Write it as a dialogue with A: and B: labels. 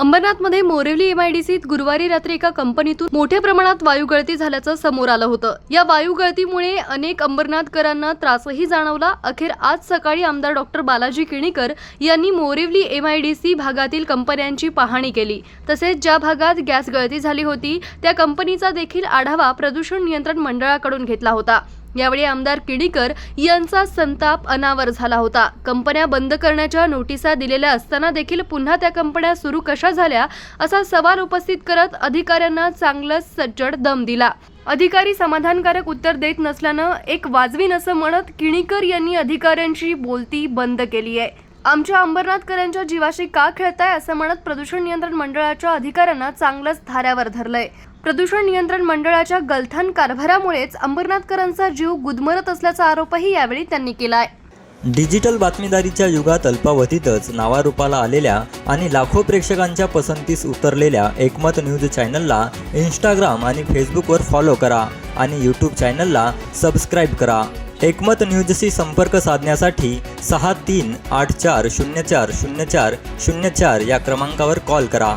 A: अंबरनाथमध्ये मोरेवली एमआयडीसीत गुरुवारी रात्री एका कंपनीतून मोठ्या प्रमाणात वायू गळती झाल्याचं समोर आलं होतं. या वायू गळतीमुळे अनेक अंबरनाथकरांना त्रासही जाणवला. अखेर आज सकाळी आमदार डॉक्टर बालाजी किणीकर यांनी मोरेवली एमआयडीसी भागातील कंपन्यांची पाहणी केली. तसेच ज्या भागात गॅस गळती झाली होती त्या कंपनीचा देखील आढावा प्रदूषण नियंत्रण मंडळाकडून घेतला होता. यावेळी आमदार किडीकर यांचा संताप अनावर झाला होता. कंपन्या बंद करण्याच्या नोटिसा दिलेल्या असताना देखील पुन्हा त्या कंपन्या सुरू कशा झाल्या असा सवाल उपस्थित करत अधिकाऱ्यांना चांगलंच सज्जड दम दिला. अधिकारी समाधानकारक उत्तर देत नसल्यानं एक वाजवीन असं म्हणत किणीकर यांनी अधिकाऱ्यांची बोलती बंद केली आहे. आमच्या अंबरनाथकरांच्या जीवाशी का खेळताय असं म्हणत प्रदूषण नियंत्रण मंडळाच्या अधिकाऱ्यांना चांगलंच धाऱ्यावर धरलंय. प्रदूषण नियंत्रण मंडळाच्या गलथान कारभारामुळेच अंबरनाथकरांचा जीव गुदमरत असल्याचा आरोपही यावेळी त्यांनी केलाय.
B: डिजिटल बातमीदारीच्या युगात अल्पावधीतच नावारूपाला आलेल्या आणि लाखो प्रेक्षकांच्या पसंतीस उतरलेल्या एकमत न्यूज चॅनलला इंस्टाग्राम आणि फेसबुकवर फॉलो करा आणि यूट्यूब चॅनलला सबस्क्राईब करा. एकमत न्यूजशी संपर्क साधण्यासाठी सहा तीन आठ चार शून्य चार शून्य चार शून्य चार या क्रमांकावर कॉल करा.